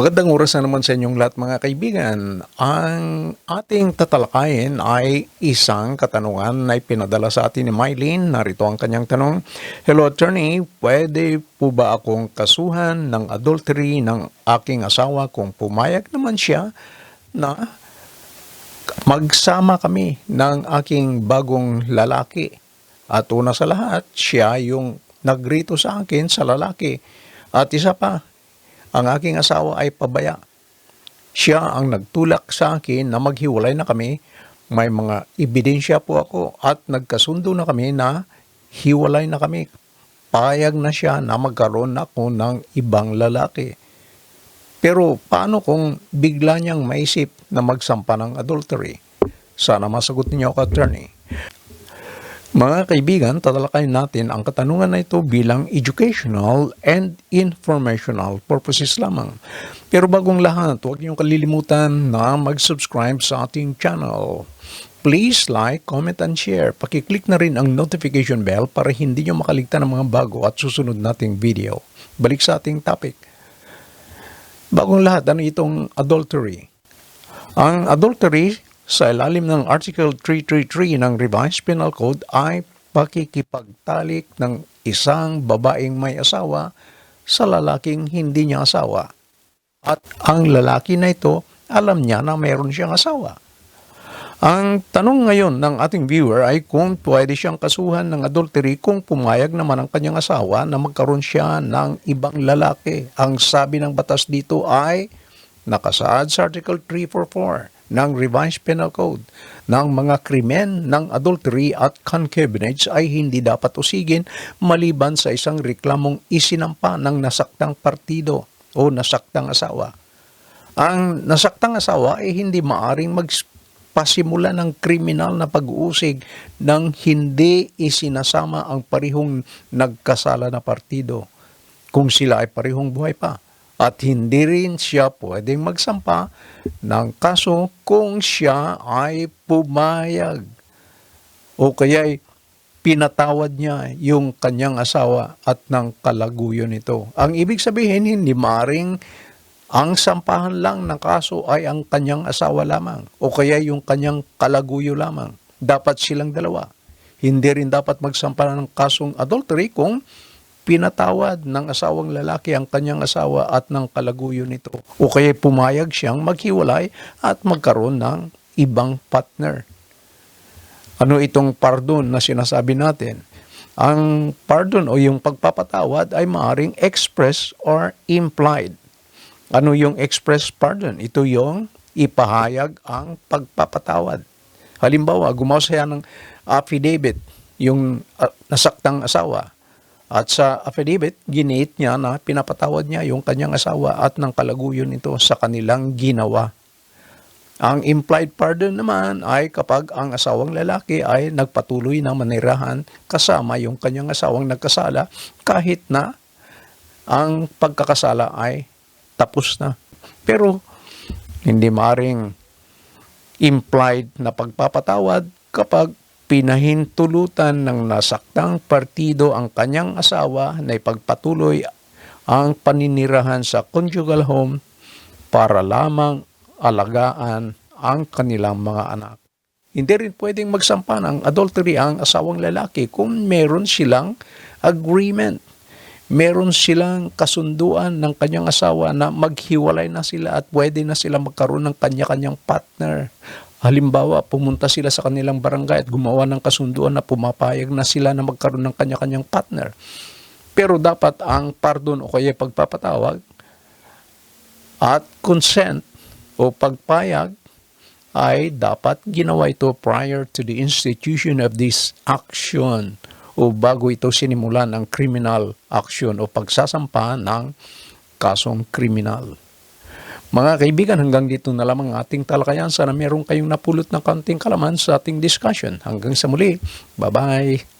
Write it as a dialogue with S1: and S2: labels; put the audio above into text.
S1: Magandang oras na naman sa inyong lahat mga kaibigan. Ang ating tatalakayin ay isang katanungan na ipinadala sa atin ni Mylene. Narito ang kanyang tanong. Hello attorney, pwede po ba akong kasuhan ng adultery ng aking asawa kung pumayag naman siya na magsama kami ng aking bagong lalaki? At una sa lahat, siya yung nagrito sa akin sa lalaki. At isa pa, ang aking asawa ay pabaya. Siya ang nagtulak sa akin na maghiwalay na kami. May mga ebidensya po ako at nagkasundo na kami na hiwalay na kami. Payag na siya na magkaroon ako ng ibang lalaki. Pero paano kung bigla niyang maisip na magsampa ng adultery? Sana masagot niyo ako, attorney. Mga kaibigan, tatalakayin natin ang katanungan na ito bilang educational and informational purposes lamang. Pero bagong lahat, huwag niyong kalilimutan na mag-subscribe sa ating channel. Please like, comment, and share. Pakiclick na rin ang notification bell para hindi niyo makaligtan ng mga bago at susunod nating video. Balik sa ating topic. Bagong lahat, ano itong adultery? Ang adultery sa ilalim ng Article 333 ng Revised Penal Code ay pakikipagtalik ng isang babaeng may asawa sa lalaking hindi niya asawa. At ang lalaki na ito, alam niya na meron siyang asawa. Ang tanong ngayon ng ating viewer ay kung pwede siyang kasuhan ng adultery kung pumayag naman ang kanyang asawa na magkaroon siya ng ibang lalaki. Ang sabi ng batas dito ay nakasaad sa Article 344 ng Revised Penal Code ng mga krimen ng adultery at concubinage ay hindi dapat usigin maliban sa isang reklamong isinampa ng nasaktang partido o nasaktang asawa. Ang nasaktang asawa ay hindi maaring magpasimula ng kriminal na pag-uusig nang hindi isinasama ang parihong nagkasala na partido kung sila ay parihong buhay pa at hindi rin siya pwedeng magsampa ng kaso kung siya ay pumayag o kaya pinatawad niya yung kanyang asawa at ng kalaguyo nito. Ang ibig sabihin, hindi maring ang sampahan lang ng kaso ay ang kanyang asawa lamang o kaya yung kanyang kalaguyo lamang. Dapat silang dalawa. Hindi rin dapat magsampa ng kasong adultery kung pinatawad ng asawang lalaki ang kanyang asawa at ng kalaguyo nito. O kaya pumayag siyang maghiwalay at magkaroon ng ibang partner. Ano itong pardon na sinasabi natin? Ang pardon o yung pagpapatawad ay maaring express or implied. Ano yung express pardon? Ito yung ipahayag ang pagpapatawad. Halimbawa, gumawa siya ng affidavit, yung uh, nasaktang asawa. At sa affidavit, ginit niya na pinapatawad niya yung kanyang asawa at ng kalaguyo nito sa kanilang ginawa. Ang implied pardon naman ay kapag ang asawang lalaki ay nagpatuloy na manirahan kasama yung kanyang asawang nagkasala kahit na ang pagkakasala ay tapos na. Pero hindi maring implied na pagpapatawad kapag pinahintulutan ng nasaktang partido ang kanyang asawa na ipagpatuloy ang paninirahan sa conjugal home para lamang alagaan ang kanilang mga anak. Hindi rin pwedeng magsampa ng adultery ang asawang lalaki kung meron silang agreement. Meron silang kasunduan ng kanyang asawa na maghiwalay na sila at pwede na sila magkaroon ng kanya-kanyang partner Halimbawa, pumunta sila sa kanilang barangay at gumawa ng kasunduan na pumapayag na sila na magkaroon ng kanya-kanyang partner. Pero dapat ang pardon o kaya pagpapatawag at consent o pagpayag ay dapat ginawa ito prior to the institution of this action o bago ito sinimulan ng criminal action o pagsasampa ng kasong kriminal. Mga kaibigan, hanggang dito na lamang ating talakayan. Sana meron kayong napulot ng kaunting kalaman sa ating discussion. Hanggang sa muli. Bye-bye.